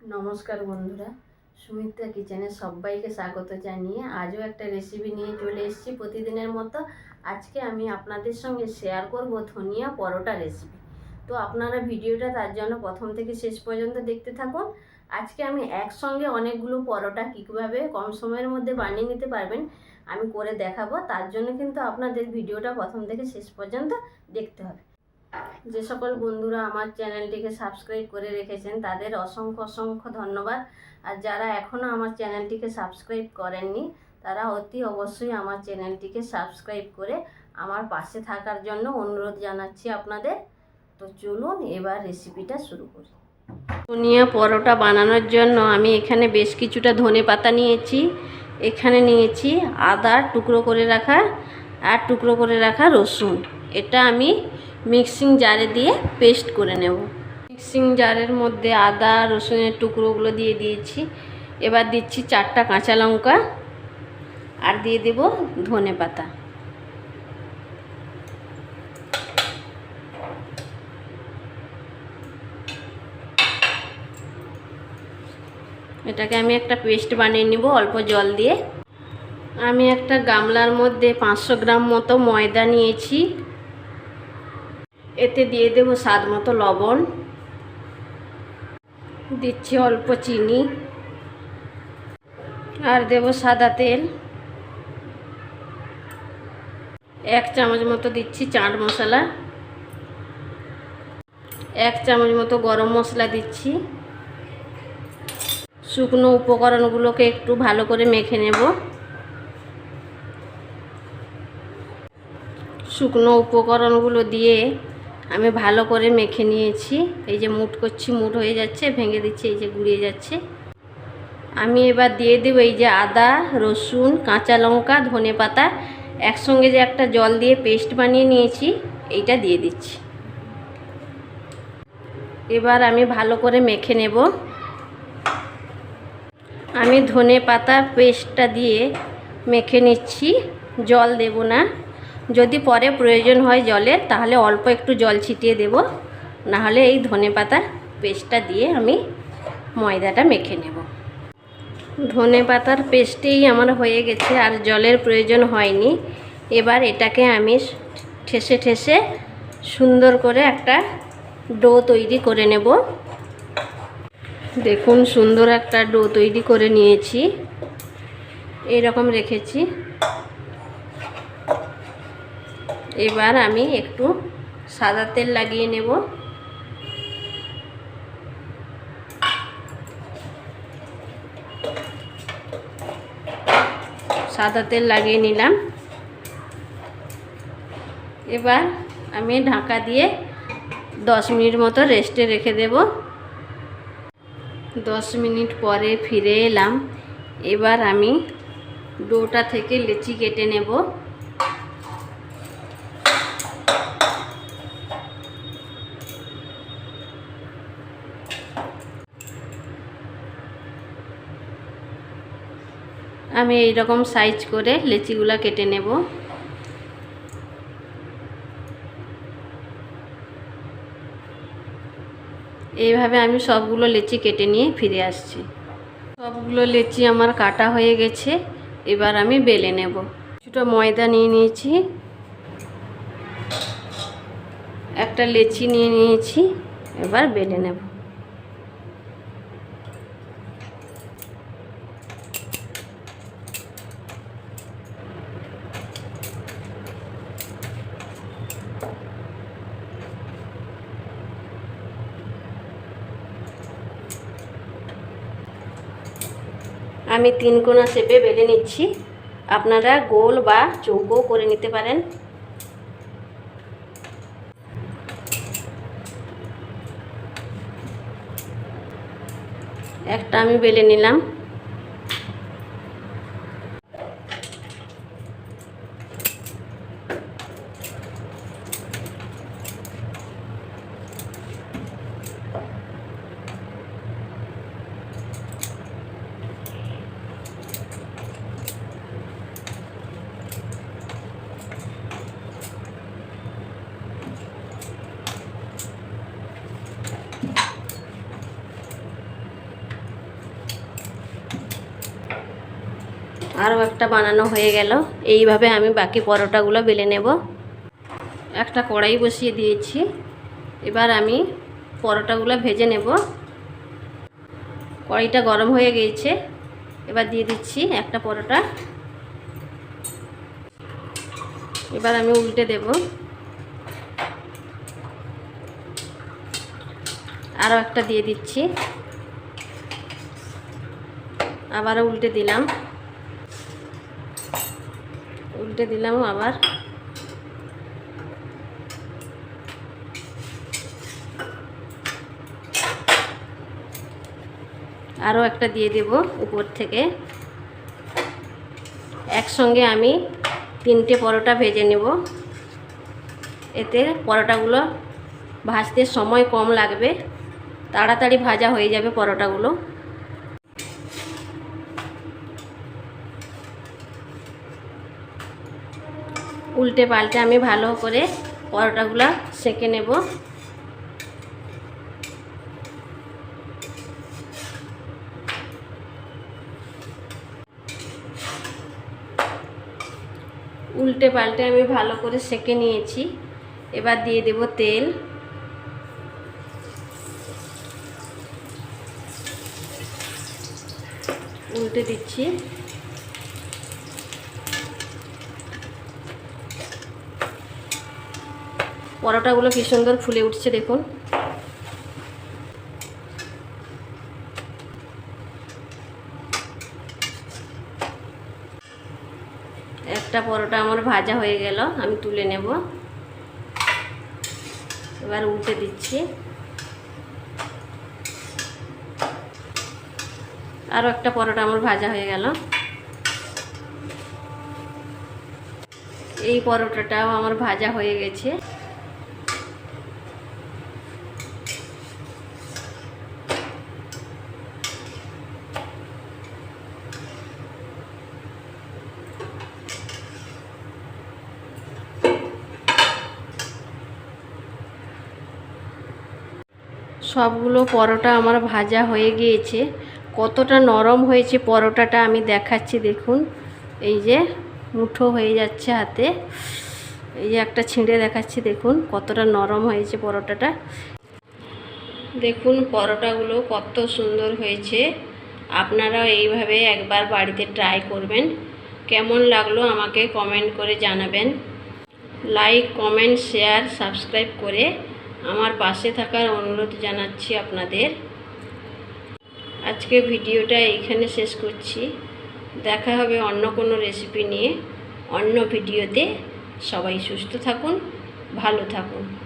নমস্কার বন্ধুরা, সুমিত্রা কিচেনে সবাইকে স্বাগত জানিয়ে আজও একটা রেসিপি নিয়ে চলে এসেছি প্রতিদিনের মতো। আজকে আমি আপনাদের সঙ্গে শেয়ার করব ধনিয়া পরোটা রেসিপি তো আপনারা ভিডিওটা তার জন্য প্রথম থেকে শেষ পর্যন্ত দেখতে থাকুন। আজকে আমি একসঙ্গে অনেকগুলো পরোটা কীভাবে কম সময়ের মধ্যে বানিয়ে নিতে পারবেন আমি করে দেখাবো, তার জন্য কিন্তু আপনাদের ভিডিওটা প্রথম থেকে শেষ পর্যন্ত দেখতে হবে। যে সকল বন্ধুরা আমার চ্যানেলটিকে সাবস্ক্রাইব করে রেখেছেন, তাদের অসংখ্য অসংখ্য ধন্যবাদ। আর যারা এখনও আমার চ্যানেলটিকে সাবস্ক্রাইব করেননি, তারা অতি অবশ্যই আমার চ্যানেলটিকে সাবস্ক্রাইব করে আমার পাশে থাকার জন্য অনুরোধ জানাচ্ছি আপনাদের। তো চলুন এবার রেসিপিটা শুরু করি। ধনিয়া পরোটা বানানোর জন্য আমি এখানে বেশ কিছুটা ধনে পাতা নিয়েছি। এখানে নিয়েছি আদা টুকরো করে রাখা আর টুকরো করে রাখা রসুন। এটা আমি মিক্সিং জারে দিয়ে পেস্ট করে নেব। মিক্সিং জারের মধ্যে আদা, রসুনের টুকরোগুলো দিয়ে দিয়েছি। এবার দিচ্ছি চারটা কাঁচা লঙ্কা আর দিয়ে দেব ধনে পাতা। এটাকে আমি একটা পেস্ট বানিয়ে নিব অল্প জল দিয়ে। আমি একটা গামলার মধ্যে পাঁচশো গ্রাম মতো ময়দা নিয়েছি। এতে দিয়ে দেব স্বাদ মতো লবণ। দিচ্ছি অল্প চিনি। আর দেব সাদা তেল। এক চামচ মতো দিচ্ছি চাট মশলা। এক চামচ মতো গরম মশলা দিচ্ছি। শুকনো উপকরণগুলোকে একটু ভালো করে মেখে নেব। শুকনো উপকরণগুলো দিয়ে আমি ভালো করে মেখে নিয়েছি। এই যে মুট করছি, মুট হয়ে যাচ্ছে, ভেঙে দিচ্ছি, এই যে গুড়িয়ে যাচ্ছে। আমি এবার দিয়ে দেবো এই যে আদা, রসুন, কাঁচা লঙ্কা, ধনে পাতা। একসঙ্গে যে একটা জল দিয়ে পেস্ট বানিয়ে নিয়েছি, এইটা দিয়ে দিচ্ছি। এবার আমি ভালো করে মেখে নেব। আমি ধনে পাতা পেস্টটা দিয়ে মেখে নিচ্ছি, জল দেব না। যদি পরে প্রয়োজন হয় জলের, তাহলে অল্প একটু জল ছিটিয়ে দেব। নাহলে এই ধনে পাতা পেস্টটা দিয়ে আমি ময়দাটা মেখে নেব। ধনে পাতার পেস্টেই আমার হয়ে গেছে, আর জলের প্রয়োজন হয়নি। এবার এটাকে আমি ঠেসে ঠেসে সুন্দর করে একটা ডো তৈরি করে নেব। দেখুন, সুন্দর একটা ডো তৈরি করে নিয়েছি। এইরকম রেখেছি। এবার আমি একটু সাদা তেল লাগিয়ে নেব। সাদা তেল লাগিয়ে নিলাম। এবার আমি ঢাকা দিয়ে দশ মিনিট মতো রেস্টে রেখে দেব। দশ মিনিট পরে ফিরে এলাম। এবার আমি ডোটা থেকে লেচি কেটে নেব। আমি এই রকম সাইজ করে লেচিগুলো কেটে নেব। এইভাবে আমি সবগুলো লেচি কেটে নিয়ে ফিরে আসছি। সবগুলো লেচি আমার কাটা হয়ে গেছে, এবার আমি বেলে নেব। কিছুটা ময়দা নিয়ে নিয়েছি। একটা লেচি নিয়ে নিয়েছি, এবার বেলে নেব। আমি তিন কোনা শেপে বেলে নিচ্ছি। আপনারা গোল বা চৌকো করে নিতে পারেন। একটা আমি বেলে নিলাম। আরও একটা বানানো হয়ে গেল। এইভাবে আমি বাকি পরোটাগুলো বেলে নেব। একটা কড়াই বসিয়ে দিয়েছি। এবার আমি পরোটাগুলো ভেজে নেব। কড়াইটা গরম হয়ে গিয়েছে এবার দিয়ে দিচ্ছি একটা পরোটা। এবার আমি উল্টে দেব। আরও একটা দিয়ে দিচ্ছি। আবারও উল্টে দিলাম। উল্টে দিলাম আবার। আরও একটা দিয়ে দেব উপর থেকে। একসঙ্গে আমি তিনটে পরোটা ভেজে নেব। এতে পরোটাগুলো ভাজতে সময় কম লাগবে। তাড়াতাড়ি ভাজা হয়ে যাবে পরোটাগুলো। উল্টে পাল্টে আমি ভালো করে পরোটাগুলো সেঁকে নেব। উল্টে পাল্টে আমি ভালো করে সেঁকে নিয়েছি। এবার দিয়ে দেব তেল। উল্টে দিচ্ছি। পরোটাগুলো কি সুন্দর ফুলে উঠছে দেখুন। একটা পরোটা আমার ভাজা হয়ে গেল, আমি তুলে নেব। এবার উল্টে দিচ্ছি। আরও একটা পরোটা আমার ভাজা হয়ে গেল। এই পরোটাটাও আমার ভাজা হয়ে গেছে। সবগুলো পরোটা আমার ভাজা হয়ে গিয়েছে। কতটা নরম হয়েছে পরোটাটা আমি দেখাচ্ছি, দেখুন। এই যে মুঠো হয়ে যাচ্ছে হাতে। এই যে একটা ছিঁড়ে দেখাচ্ছি, দেখুন কতটা নরম হয়েছে পরোটাটা। দেখুন পরোটাগুলো কত সুন্দর হয়েছে। আপনারাও এইভাবে একবার বাড়িতে ট্রাই করবেন। কেমন লাগল আমাকে কমেন্ট করে জানাবেন। লাইক, কমেন্ট, শেয়ার, সাবস্ক্রাইব করে আমার পাশে থাকার অনুরোধ জানাচ্ছি আপনাদের। আজকে ভিডিওটা এইখানে শেষ করছি। দেখা হবে অন্য কোনো রেসিপি নিয়ে। অন্য ভিডিওতে সবাই সুস্থ থাকুন, ভালো থাকুন।